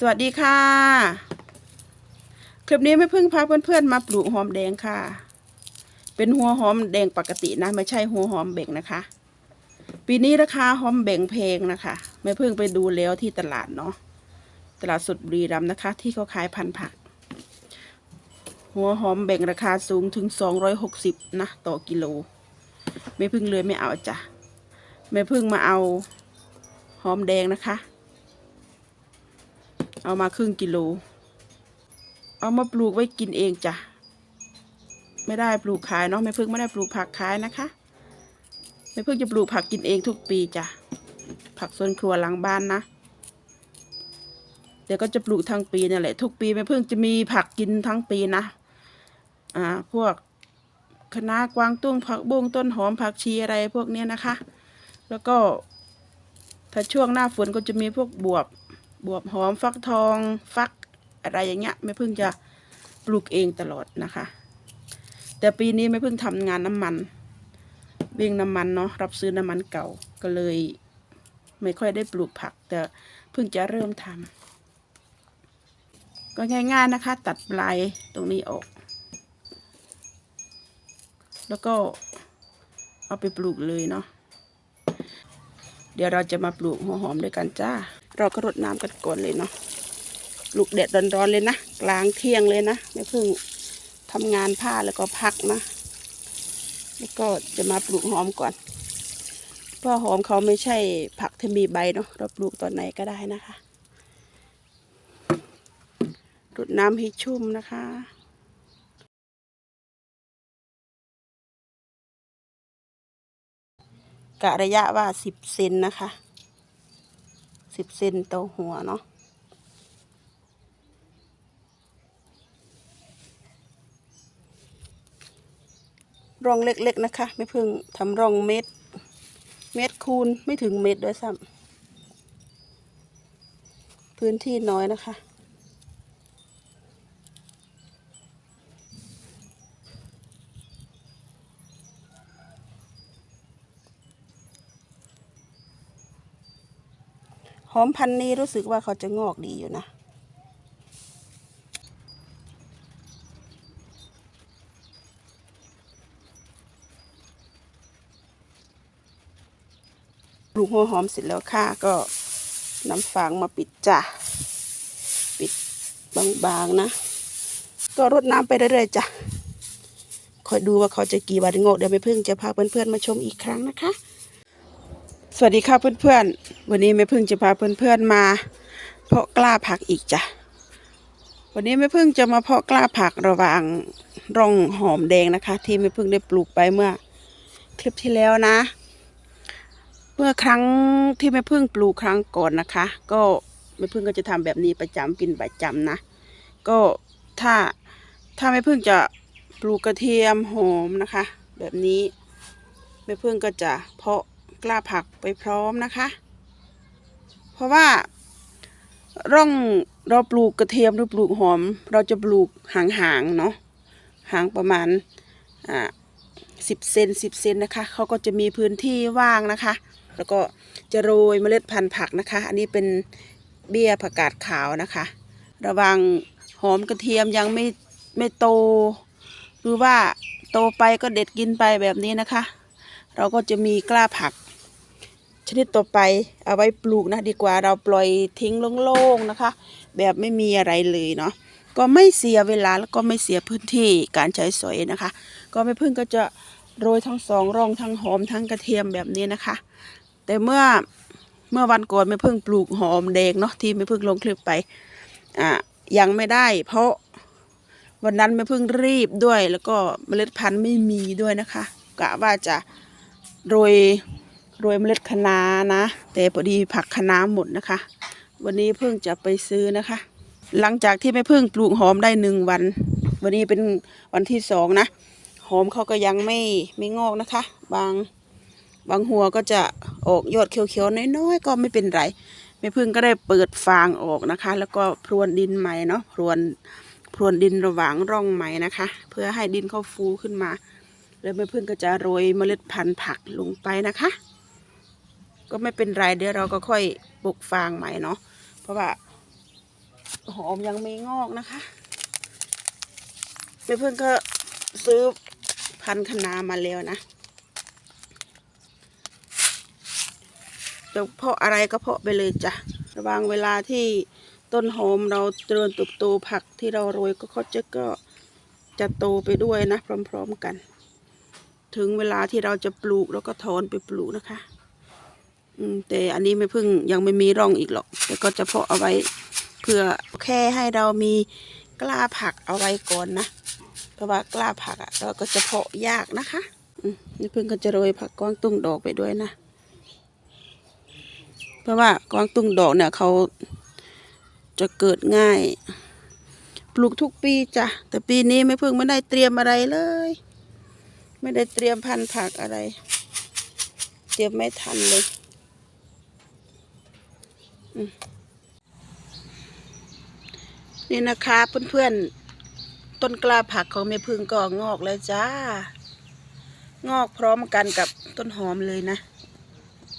สวัสดีค่ะ คลิปนี้ไม่เพิ่งพาเพื่อนๆมาปลูกหอมแดงค่ะ เป็นหัวหอมแดงปกตินะ ไม่ใช่หัวหอมเบ่งนะคะ ปีนี้ราคาหอมแบ่งเพลงนะคะ ไม่เพิ่งไปดูแล้วที่ตลาดเนาะตลาดสดบุรีรัมย์นะคะ ที่เขาขายพันผัก หัวหอมแบ่งราคาสูงถึง 260 นะ ต่อกิโล ไม่พึ่งเลยไม่เอาจ้ะ ไม่พึ่งมาเอาหอมแดงนะคะ เอามาครึ่งกิโล เอามาปลูกไว้กินเองจ้ะ ไม่ได้ปลูกขายเนาะไม่พึ่งไม่ได้ปลูกผักขายนะคะไม่พึ่งจะปลูกผักกินเองทุกปีจ้ะ ผักสวนครัวหลังบ้านนะ เดี๋ยวก็จะปลูกทั้งปีนั่แหละ ทุกปีไม่พึ่งจะมีผักกินทั้งปีนะ อ่า พวกคะน้ากวางตุ้งผักบุ้งต้นหอมผักชีอะไรพวกเนี้ยนะคะ แล้วก็ถ้าช่วงหน้าฝนก็จะมีพวกบวบ บวบหอมฟักทองฟักอะไรอย่างเงี้ยไม่เพิ่งจะปลูกเองตลอดนะคะ แต่ปีนี้ไม่เพิ่งทำงานน้ำมันเวิ่งน้ำมันเนาะรับซื้อน้ำมันเก่าก็เลย ไม่ค่อยได้ปลูกผัก แต่เพิ่งจะเริ่มทำก็ง่ายๆนะคะ ตัดปลายตรงนี้ออก แล้วก็เอาไปปลูกเลยเนาะเดี๋ยวเราจะมาปลูกหัวหอมด้วยกันจ้า เราก็รดน้ำกันก่อนเลยเนาะปลูกแดดร้อนๆเลยนะ กลางเที่ยงเลยนะไม่เพิ่งทำงานผ้าแล้วก็พักนะแล้วก็จะมาปลูกหอมก่อน เพราะหอมเขาไม่ใช่ผักที่มีใบเนาะเราปลูกตอนไหนก็ได้นะคะรดน้ำให้ชุ่มนะคะกะระยะว่าสิบเซนนะคะ สิบเซนต่อหัวเนาะร่องเล็กๆนะคะ ไม่เพิ่งทำร่องเม็ด เม็ดคูณไม่ถึงเม็ดด้วยซ้ำพื้นที่น้อยนะคะ อมพันนี้รู้สึกว่าเขาจะงอกดีอยู่นะ ปลูกหัวหอมเสร็จแล้วค่ะก็นำฟางมาปิดจ้ะ ปิดบางๆนะ ก็รดน้ำไปเรื่อยๆจ้ะคอยดูว่าเขาจะกี่วันงอกเดี๋ยวไม่พึ่งจะพาเพื่อนๆมาชมอีกครั้งนะคะ สวัสดีค่ะเพื่อนๆ วันนี้แม่พึ่งจะพาเพื่อนๆมา เพาะกล้าผักอีกจ้ะ วันนี้แม่พึ่งจะมาเพาะกล้าผักระหว่างร่องหอมแดงนะคะ ที่แม่พึ่งได้ปลูกไปเมื่อ คลิปที่แล้วนะ เมื่อครั้งที่แม่พึ่งปลูกครั้งก่อนนะคะ ก็แม่พึ่งก็จะทำแบบนี้ประจำกินประจำนะ ก็ถ้าถ้าแม่พึ่งจะปลูกกระเทียมหอมนะคะ แบบนี้แม่พึ่งก็จะเพาะ กล้าผักไปพร้อมนะคะ เพราะว่าร่องเราปลูกกระเทียมหรือปลูกหอม เราจะปลูกห่างๆเนาะห่างประมาณอ่าสิบเซนสิบเซนนะคะเขาก็จะมีพื้นที่ว่างนะคะ แล้วก็จะโรยเมล็ดพันธุ์ผักนะคะ อันนี้เป็นเบี้ยผักกาดขาวนะคะ ระหวังหอมกระเทียมยังไม่ไม่โต หรือว่าโตไปก็เด็ดกินไปแบบนี้นะคะ เราก็จะมีกล้าผัก ชนิดต่อไปเอาไว้ปลูกนะดีกว่าเราปล่อยทิ้งโล่งๆนะคะ แบบไม่มีอะไรเลยเนาะก็ไม่เสียเวลาแล้วก็ไม่เสียพื้นที่การใช้สอยนะคะ ก็ไม่พึ่งก็จะโรยทั้งสองร่องทั้งหอมทั้งกระเทียมแบบนี้นะคะ แต่เมื่อเมื่อวันก่อนไม่พึ่งปลูกหอมแดงเนาะที่ไม่พึ่งลงคลิปไปอ่ายังไม่ได้ เพราะวันนั้นไม่พึ่งรีบด้วย แล้วก็เมล็ดพันธุ์ไม่มีด้วยนะคะกะว่าจะโรย โรยเมล็ดคะน้านะ แต่พอดีผักคะน้าหมดนะคะ วันนี้เพิ่งจะไปซื้อนะคะ หลังจากที่ไม่เพิ่งปลูกหอมได้หนึ่งวัน วันนี้เป็นวันที่สองนะหอมเขาก็ยังไม่ไม่งอกนะคะ บางบางหัวก็จะออกยอดเขียวๆน้อยๆก็ไม่เป็นไรแม่พึ่งก็ได้เปิดฟางออกนะคะ แล้วก็พรวนดินใหม่เนาะพรวนพรวนดินระหว่างร่องใหม่นะคะ เพื่อให้ดินเขาฟูขึ้นมา แล้วแม่พึ่งก็จะโรยเมล็ดพันธุ์ผักลงไปนะคะ ก็ไม่เป็นไรเดี๋ยวเราก็ค่อยปลูกฟางใหม่เนาะเพราะว่าหอมยังไม่งอกนะคะแม่เพิ่งก็ซื้อพันธุ์คะนามาแล้วนะจะเพาะอะไรก็เพาะไปเลยจ้ะระว่างเวลาที่ต้นหอมเราเจริญเติบโตผักที่เราโรยก็เขาจะก็จะโตไปด้วยนะ พร้อม ๆกัน ถึงเวลาที่เราจะปลูกแล้วก็ถอนไปปลูกนะคะ แต่อันนี้ไม่พิ่งยังไม่มีร่องอีกหรอก แต่ก็จะเพาะเอาไว้เพื่อแค่ให้เรามีกล้าผักเอาไว้ก่อนนะเพราะว่ากล้าผักอะ่ะเราก็จะเพาะยากนะคะอืมนี่เพิ่งก็จะโรยผักกวางตุ้งดอกไปด้วยนะ เพราะว่ากวางตุ้งดอกเนี่ยเขาจะเกิดง่าย ปลูกทุกปีจ้ะแต่ปีนี้ไม่เพิ่งไม่ได้เตรียมอะไรเลย ไม่ได้เตรียมพันธุ์ผักอะไร เตรียมไม่ทันเลย นี่นะคะเพื่อนๆ ต้นกล้าผักของแม่พึ่งก็งอกแล้วจ้า งอกพร้อมกันกับต้นหอมเลยนะ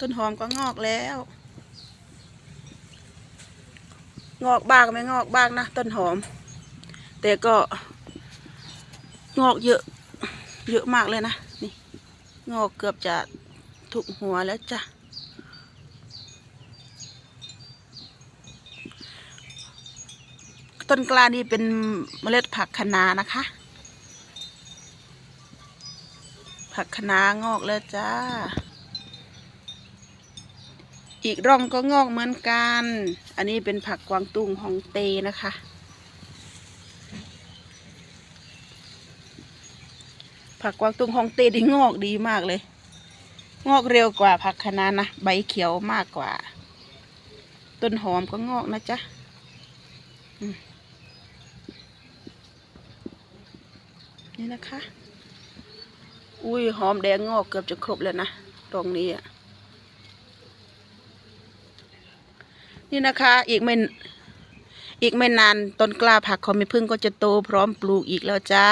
ต้นหอมก็งอกแล้ว งอกบ้างไม่งอกบ้างนะต้นหอม แต่ก็งอกเยอะ เยอะมากเลยนะ นี่ งอกเกือบจะทุกหัวแล้วจ้ะ ต้นกล้านี่เป็นเมล็ดผักคะนานะคะ ผักคะนางอกแล้วจ้า อีกร่องก็งอกเหมือนกัน อันนี้เป็นผักกวางตุ้งฮองเตนะคะ ผักกวางตุ้งฮองเต้ที่งอกดีมากเลย งอกเร็วกว่าผักคะน้านะ ใบเขียวมากกว่า ต้นหอมก็งอกนะจ๊ะอื นี่นะคะ อุ้ยหอมแดงงอกเกือบจะครบแล้วนะ ตรงนี้อะ นี่นะคะ อีกไม่ อีกไม่นานต้นกล้าผักของม่พึ่งก็จะโตพร้อมปลูกอีกแล้วจ้า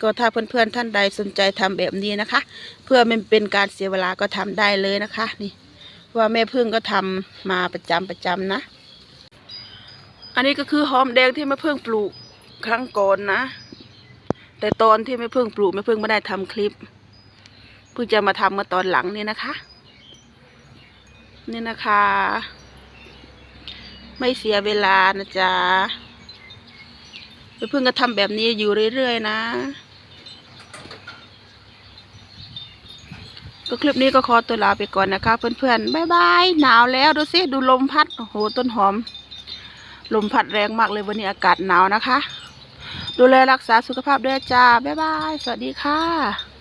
ก็ถ้าเพื่อนๆท่านใดสนใจทำแบบนี้นะคะ เพื่อไม่เป็นการเสียเวลาก็ทำได้เลยนะคะ นี่ ว่าแม่พึ่งก็ทำมาประจำประจำนะอันนี้ก็คือหอมแดงที่แม่พึ่งปลูกครั้งก่อนนะ แต่ตอนที่แม่พึ่งปลูกแม่พึ่งไม่ได้ทำคลิป เพิ่งจะมาทำเมื่อตอนหลังนี่นะคะ นี่นะคะ ไม่เสียเวลานะจ๊ะไปเพิ่งก็ทำแบบนี้อยู่เรื่อยๆนะ ก็คลิปนี้ก็ขอตัวลาไปก่อนนะคะ เพื่อนๆ บ๊ายบาย หนาวแล้วดูสิดูลมพัด โอ้โห ต้นหอม ลมพัดแรงมากเลยวันนี้อากาศหนาวนะคะ ดูแลรักษาสุขภาพด้วยจ้า บ๊ายบาย สวัสดีค่ะ